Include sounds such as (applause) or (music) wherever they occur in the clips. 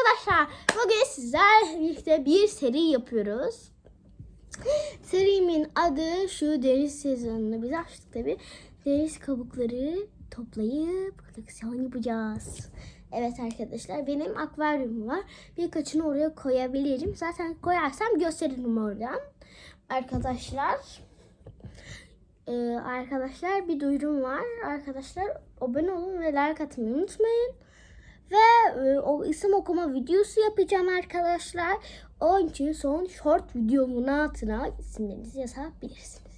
arkadaşlar bugün sizlerle birlikte bir seri yapıyoruz. Serimin adı şu deniz sezonunu biz açtık tabi. Deniz kabukları toplayıp koleksiyon yapacağız. Evet arkadaşlar benim akvaryumum var. Birkaçını oraya koyabilirim. Zaten koyarsam gösteririm oradan. Arkadaşlar. Ee, arkadaşlar bir duyurum var. Arkadaşlar abone olun ve like atmayı unutmayın. Ve e, o isim okuma videosu yapacağım arkadaşlar. Onun için son short videomun altına isimlerinizi yazabilirsiniz.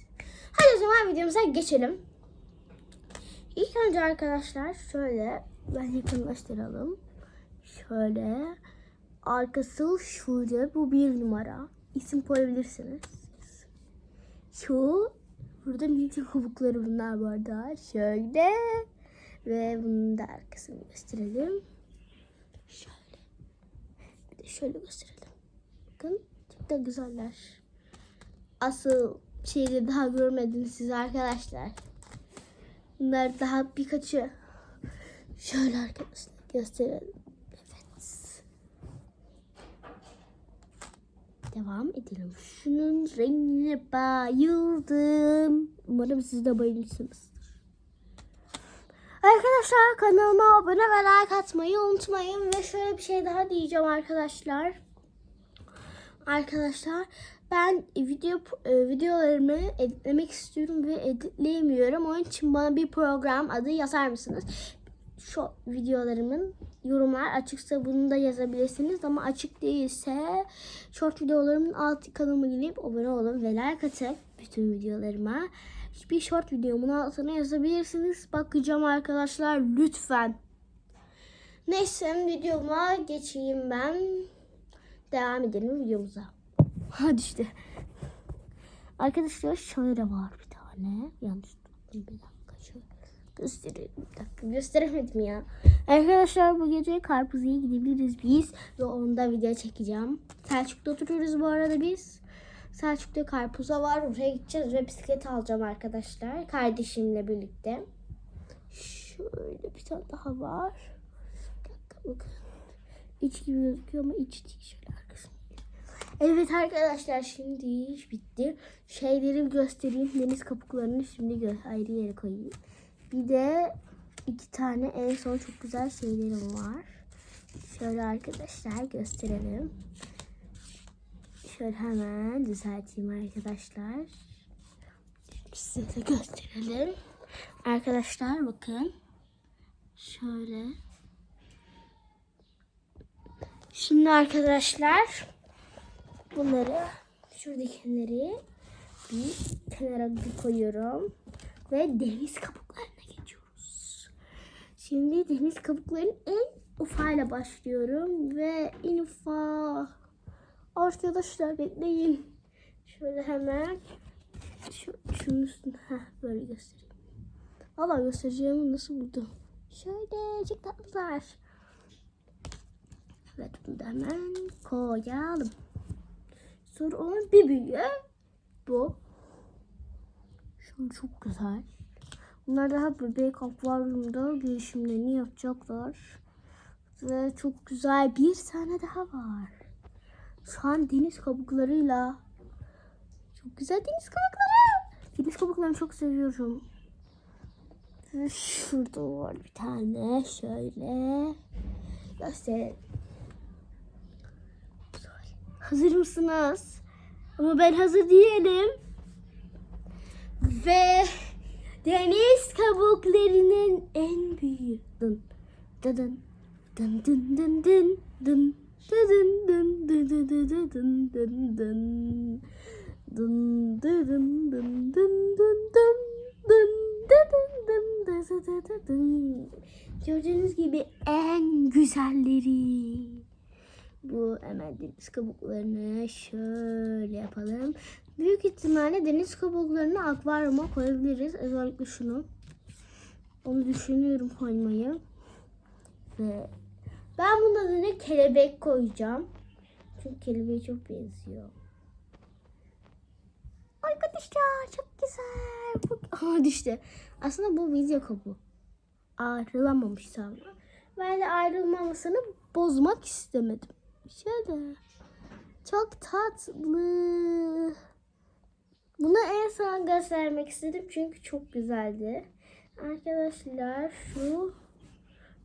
Hadi o zaman videomuza geçelim. İlk önce arkadaşlar şöyle ben yakınlaştıralım. Şöyle arkası şurada bu bir numara. İsim koyabilirsiniz. Şu burada midye kabukları bunlar bu arada. Şöyle ve bunun da arkasını gösterelim. Şöyle. Bir de şöyle gösterelim. Bakın çok da güzeller. Asıl şeyi daha görmediniz siz arkadaşlar. Bunlar daha birkaçı. Şöyle arkadaşlar gösterelim. Evet. Devam edelim. Şunun rengine bayıldım. Umarım siz de bayılırsınız. Arkadaşlar kanalıma abone ve like atmayı unutmayın. Ve şöyle bir şey daha diyeceğim arkadaşlar. Arkadaşlar ben video e, videolarımı editlemek istiyorum ve editleyemiyorum. Onun için bana bir program adı yazar mısınız? Şu videolarımın yorumlar açıksa bunu da yazabilirsiniz ama açık değilse short videolarımın alt kanalıma gelip abone olun ve like atın bütün videolarıma. Bir short videomun altına yazabilirsiniz. Bakacağım arkadaşlar lütfen. Neyse videoma geçeyim ben. Devam edelim videomuza. Hadi işte. Arkadaşlar şöyle var bir tane. Yanlış tuttum bir dakika. Şöyle göstereyim. Bir dakika gösteremedim ya. Arkadaşlar bu gece Karpuzlu'ya gidebiliriz biz. Ve onda video çekeceğim. Selçuk'ta oturuyoruz bu arada biz. Selçuk'ta karpuza var. Oraya gideceğiz ve bisiklet alacağım arkadaşlar. Kardeşimle birlikte. Şöyle bir tane daha var. Bir dakika bakın. İç gibi gözüküyor ama iç değil. Şöyle. Evet arkadaşlar şimdi iş bitti. Şeyleri göstereyim. Deniz kabuklarını şimdi ayrı yere koyayım. Bir de iki tane en son çok güzel şeylerim var. Şöyle arkadaşlar gösterelim. Şöyle hemen düzelteyim arkadaşlar. Size de gösterelim. Arkadaşlar bakın. Şöyle. Şimdi arkadaşlar bunları şuradakileri bir kenara bir koyuyorum ve deniz kabuklarına geçiyoruz. Şimdi deniz kabuklarının en ufağıyla başlıyorum ve en ufağı arkadaşlar bekleyin. Şöyle hemen şu, şunun üstüne heh, böyle göstereyim. Valla göstereceğimi nasıl buldum. Şöyle çok tatlılar. Evet bunu da hemen koyalım. Sonra onun bir büyüğü bu. Şu çok güzel. Bunlar daha bebek akvaryumda gelişimlerini yapacaklar. Ve çok güzel bir tane daha var. Şu an deniz kabuklarıyla. Çok güzel deniz kabukları. Deniz kabuklarını çok seviyorum. Şurada var bir tane. Şöyle gösterelim. Hazır mısınız? Ama ben hazır değilim. Ve deniz kabuklarının en büyüğü. Dın dın dın dın dın dın dın Gördüğünüz gibi en güzelleri. Bu hemen deniz kabuklarını şöyle yapalım. Büyük ihtimalle deniz kabuklarını akvaryuma koyabiliriz. Özellikle şunu. Onu düşünüyorum koymayı. Ve ben bunun adına kelebek koyacağım. Çünkü kelebeğe çok benziyor. Arkadaşlar çok güzel. Bu... Düştü. Aslında bu video kabuğu. Ayrılamamış sonra. Ben de ayrılmamasını bozmak istemedim. Şöyle. Çok tatlı. Bunu en son göstermek istedim çünkü çok güzeldi. Arkadaşlar şu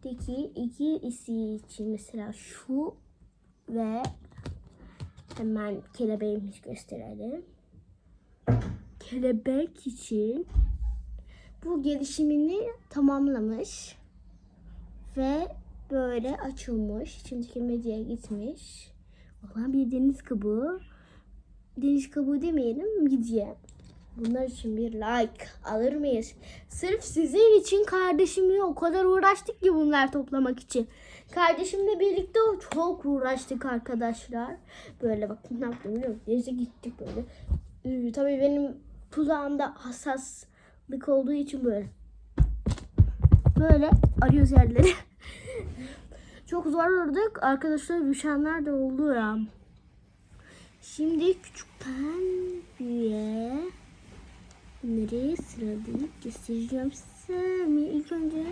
deki iki isi için mesela şu ve hemen kelebeğimizi gösterelim. Kelebek için bu gelişimini tamamlamış ve böyle açılmış. İçindeki medyaya gitmiş. Olan bir deniz kabuğu. Deniz kabuğu demeyelim midye. Bunlar için bir like alır mıyız? Sırf sizin için kardeşimle o kadar uğraştık ki bunlar toplamak için. Kardeşimle birlikte çok uğraştık arkadaşlar. Böyle bakın ne yaptım biliyor musun? Denize gittik böyle. Ee, tabii benim kulağımda hassaslık olduğu için böyle. Böyle arıyoruz yerleri. (laughs) çok zor aradık. Arkadaşlar düşenler de oldu ya. Şimdi küçükten büyüğe bunları sıralayıp göstereceğim size. İlk önce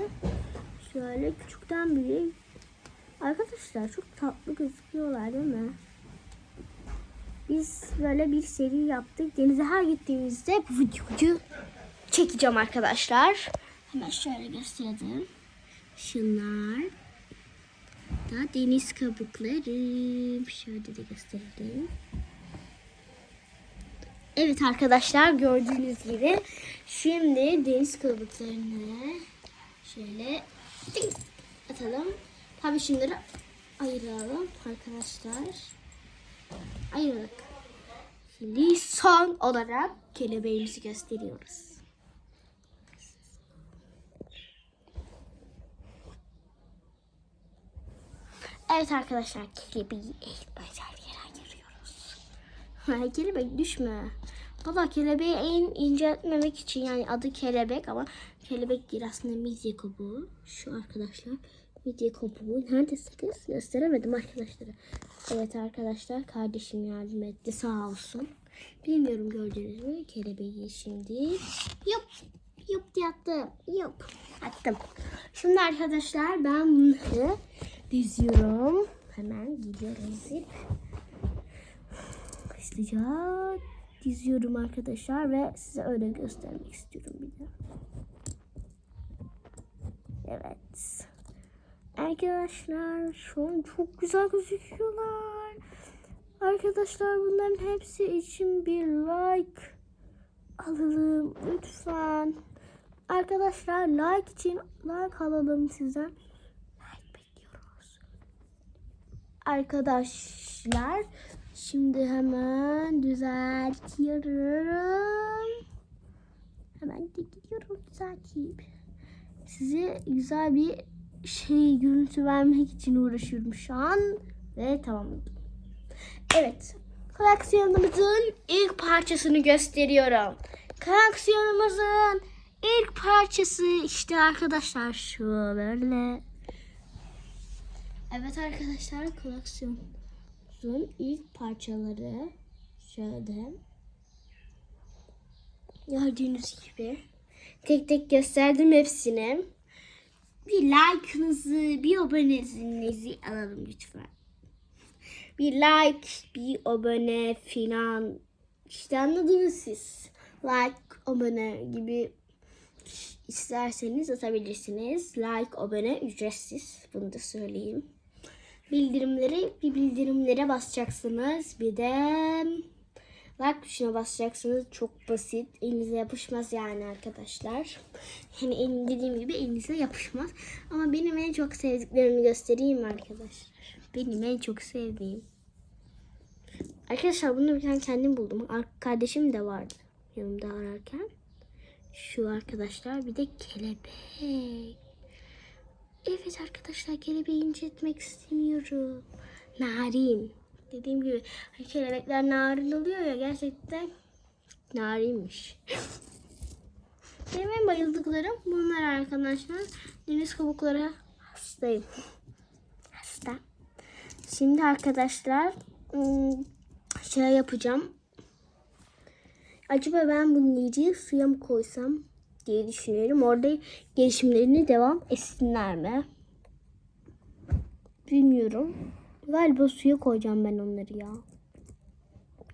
şöyle küçükten büyüğe Arkadaşlar çok tatlı gözüküyorlar değil mi? Biz böyle bir seri yaptık. Denize her gittiğimizde bu videoyu çekeceğim arkadaşlar. Hemen şöyle göstereyim. Şunlar da deniz kabukları. Şöyle de gösterelim. Evet arkadaşlar gördüğünüz gibi şimdi deniz kabuklarını şöyle atalım. Tabii şunları ayıralım arkadaşlar. Ayırdık. Şimdi son olarak kelebeğimizi gösteriyoruz. Evet arkadaşlar kelebeği ayırıyoruz. Ha, kelebek düşme. Baba kelebeği en inceltmemek için yani adı kelebek ama kelebek değil aslında midye kabuğu. Şu arkadaşlar midye kabuğu. Neredesin kız? Gösteremedim arkadaşlara. Evet arkadaşlar kardeşim yardım etti sağ olsun. Bilmiyorum gördünüz mü kelebeği şimdi. Yup yup diye attım. Yup attım. Şimdi arkadaşlar ben bunları diziyorum. Hemen gidiyorum Hızlıca diziyorum arkadaşlar ve size öyle göstermek istiyorum bir de. Evet. Arkadaşlar şu an çok güzel gözüküyorlar. Arkadaşlar bunların hepsi için bir like alalım lütfen. Arkadaşlar like için like alalım sizden. Like bekliyoruz. Arkadaşlar şimdi hemen düzeltiyorum. Hemen de gidiyorum düzelteyim. Size güzel bir şey görüntü vermek için uğraşıyorum şu an ve tamamladım. Evet. Koleksiyonumuzun ilk parçasını gösteriyorum. Koleksiyonumuzun ilk parçası işte arkadaşlar şu böyle. Evet arkadaşlar koleksiyonumuzun ilk parçaları şöyle. Gördüğünüz gibi tek tek gösterdim hepsini. Bir like'ınızı, bir abonenizi alalım lütfen. Bir like, bir abone filan. İşte anladınız siz. Like, abone gibi isterseniz atabilirsiniz. Like, abone ücretsiz. Bunu da söyleyeyim. Bildirimleri, bir bildirimlere basacaksınız. Bir de like tuşuna basacaksınız. Çok basit. Elinize yapışmaz yani arkadaşlar. Yani el- dediğim gibi elinize yapışmaz. Ama benim en çok sevdiklerimi göstereyim arkadaşlar. Benim en çok sevdiğim. Arkadaşlar bunu bir tane kendim buldum. Ar- Kardeşim de vardı yanımda ararken. Şu arkadaşlar bir de kelebek. Evet arkadaşlar kelebeği incitmek istemiyorum. Narin. Dediğim gibi hani kelebekler narin oluyor ya gerçekten narinmiş. (laughs) Benim en bayıldıklarım bunlar arkadaşlar. Deniz kabukları hastayım. Hasta. Şimdi arkadaşlar ım, şey yapacağım. Acaba ben bunları suya mı koysam diye düşünüyorum. Orada gelişimlerini devam etsinler mi? Bilmiyorum. Galiba suya koyacağım ben onları ya.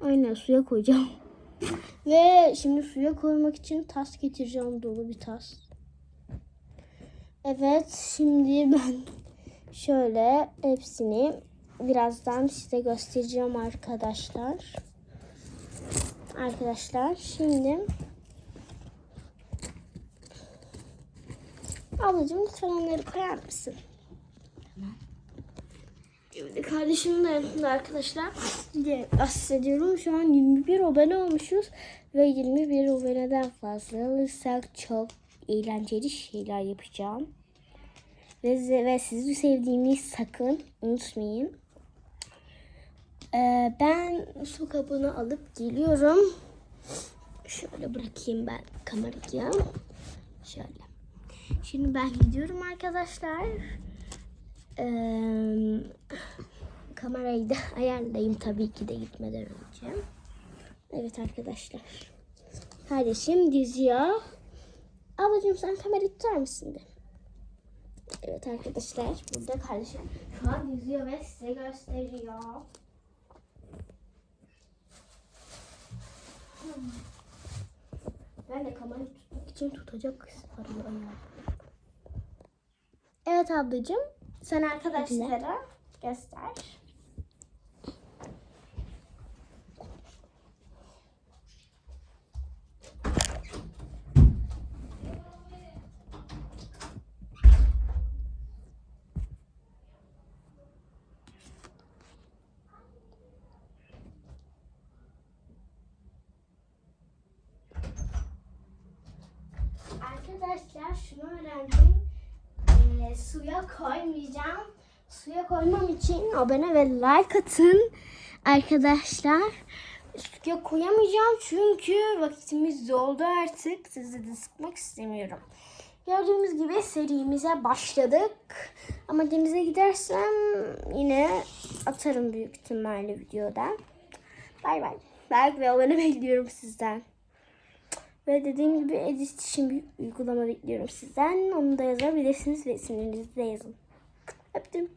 Aynen suya koyacağım. (laughs) Ve şimdi suya koymak için tas getireceğim dolu bir tas. Evet şimdi ben şöyle hepsini birazdan size göstereceğim arkadaşlar. Arkadaşlar şimdi ablacığım lütfen onları koyar mısın? Şimdi kardeşimin de yanında arkadaşlar diye bahsediyorum. Şu an 21 abone olmuşuz ve 21 aboneden fazla alırsak çok eğlenceli şeyler yapacağım. Ve, ve sizi sevdiğimi sakın unutmayın. Ee, ben su kabını alıp geliyorum. Şöyle bırakayım ben kamerayı. Şöyle. Şimdi ben gidiyorum arkadaşlar. Ee, kamerayı da (laughs) ayarlayayım tabii ki de gitmeden önce. Evet arkadaşlar. Kardeşim diziyor. Ablacığım sen kamerayı tutar mısın de? Evet arkadaşlar burada kardeşim şu an diziyor ve size gösteriyor. Ben de kamerayı tutmak için tutacak arıyorum. Evet ablacığım sen arkadaşlara göster. Arkadaşlar şunu öğrendim. Ee, suya koymayacağım. Suya koymam için abone ve like atın. Arkadaşlar suya koyamayacağım çünkü vakitimiz doldu artık. Sizi de sıkmak istemiyorum. Gördüğünüz gibi serimize başladık. Ama denize gidersem yine atarım büyük ihtimalle videoda. Bay bay. Like ve abone bekliyorum sizden. Ve dediğim gibi edit için bir uygulama bekliyorum sizden. Onu da yazabilirsiniz ve isminizi de yazın. Öptüm.